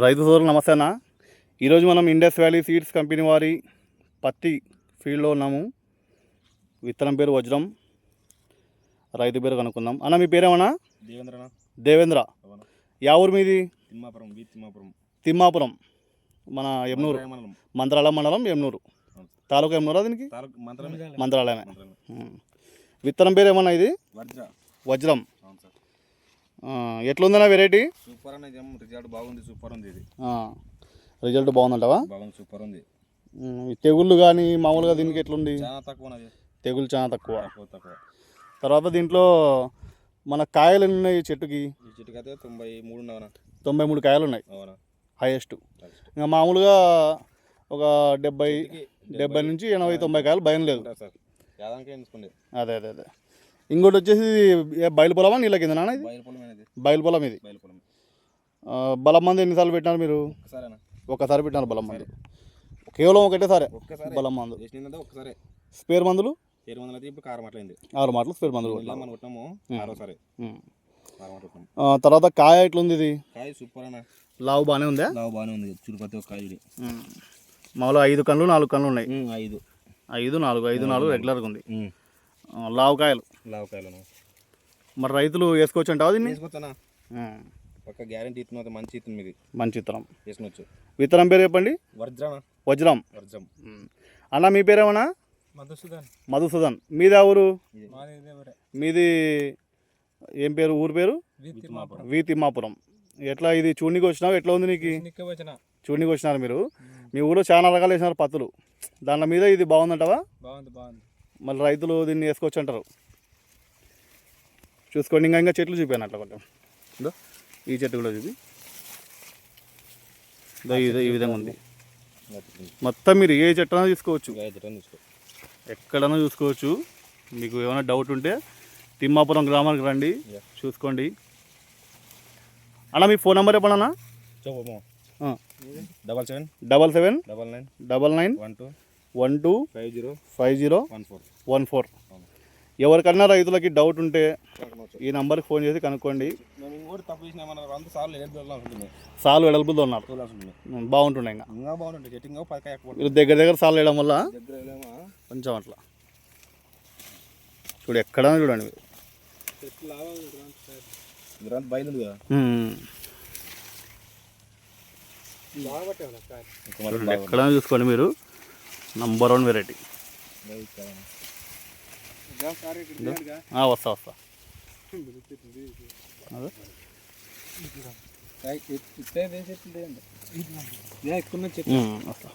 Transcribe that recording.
రైతు సోదరులు నమస్తే అన్న ఈరోజు మనం ఇండస్ వ్యాలీ సీడ్స్ కంపెనీ వారి పత్తి ఫీల్డ్లో ఉన్నాము. విత్తనం పేరు వజ్రం రైతు పేరు కనుక్కుందాం. అన్న మీ పేరేమన్నా? దేవేంద్ర. అవునా. యా ఊరు మీది? తిమ్మాపురం తిమ్మాపురం. తిమ్మాపురం. మన ఎమ్నూరు మంత్రాల మండలం. ఎమ్నూరు. తాలూకా ఎమ్నూరా దీనికి? మంత్రాలయమే. విత్తనం పేరు ఏమన్నా ఇది వజ్ర. ఆ, ఎట్లుందన్న వెరైటీ సూపర్ అనేది రిజల్ట్ బాగుంది సూపర్ ఉంది ఇది. రిజల్ట్ బాగుందంటావా? బాగుంది సూపర్ ఉంది. తెగుళ్ళు కానీ మామూలుగా దీనికి ఎట్లుంది? చాలా తక్కువ తెగులు చాలా తక్కువ. తక్కువ తర్వాత దీంట్లో మన కాయలు ఎన్ని ఉన్నాయి చెట్టుకి? ఈ చెట్టుకి అయితే తొంభై మూడు తొంభై మూడు కాయలు ఉన్నాయి. అవునా? హైయెస్ట్. ఇంకా మామూలుగా ఒక డెబ్బై డెబ్బై నుంచి ఎనభై తొంభై కాయలు భయం లేదు. అదే అదే అదే. ఇంకోటి వచ్చేసి బయలు పొలమా నీళ్ళ కింద ఇది? బయలు పొలం ఇది? బలం మంది ఎన్నిసార్లు పెట్టినారు మీరు? ఒకసారి పెట్టినారు బలం మందు. కేవలం ఒకటే సరే బలం మందు. స్పేర్ మందులు? ఆరు మాటలు స్పేర్ మందులు తర్వాత కాయ ఎట్లుంది ఇది? కాయ సూపర్ అన్న. లావు బాగానే ఉందా? లావు బాగానే ఉంది. చురుపతి ఒక కాయ. మామూలుగా ఐదు కళ్ళు నాలుగు కళ్ళు ఉన్నాయి. ఐదు. ఐదు నాలుగు ఐదు నాలుగు రెగ్యులర్గా ఉంది. ఉమ్, ఆ, లావు కాయలు లావు కాయలను మరి రైతులు వేసుకోవచ్చు అంటావా దీన్ని? వేసుకోవచ్చనా? ఉం. పక్క గ్యారంటీ ఇస్తున్నది మంచి ఇస్తుంది మీది. మంచి విత్తనం వేసుకోవచ్చు. విత్తనం పేరు చెప్పండి? వజ్రం. వర్జం ఉం. అన్న మీ పేరేమన్నా మధుసూదన్. మధుసూదన్. మీది ఆ ఊరు? మాది మీది ఏం పేరు? ఊరు పేరు? వి తిమ్మాపురం ఎట్లా ఇది చూడనికి వచ్చినావు? ఎట్లా ఉంది నీకు? వచ్చిన. చూడనికి వచ్చినారు మీరు. మీ ఊళ్ళో చాలా రకాలు వేసినారు పత్తులు. దాని మీద ఇది బాగుందంటావా? బాగుంది బాగుంది. మళ్ళీ రైతులు దీన్ని వేసుకోవచ్చు అంటారు. చూసుకోండి ఇంకా ఇంకా చెట్లు చూపాను అట్లా కొంచెం. ఇదో ఈ చెట్టు కూడా చూపి. ఇదో ఇదో ఈ విధంగా ఉంది. మొత్తం మీరు ఏ చెట్టు అయినా తీసుకోవచ్చు తీసుకో ఎక్కడైనా చూసుకోవచ్చు. మీకు ఏమైనా డౌట్ ఉంటే తిమ్మాపురం గ్రామానికి రండి. చూసుకోండి. అన్న మీ ఫోన్ నెంబర్ చెప్పండి అన్న. Double seven. Double seven. Double nine. Double nine. One two. One two five zero five zero one four. One four. ఎవరికన్నా రైతులకి డౌట్ ఉంటే ఈ నంబర్కి ఫోన్ చేసి కనుక్కోండి. సాలు వెడల్పుతో ఉన్నారు బాగుంటుండే ఇంకా. దగ్గర దగ్గర సాలు వేయడం వల్ల కొంచెం అట్లా. చూడు ఎక్కడైనా చూడండి. ఎక్కడైనా చూసుకోండి మీరు. నంబర్ వన్ వెరైటీ వస్తా వస్తా. వస్తా.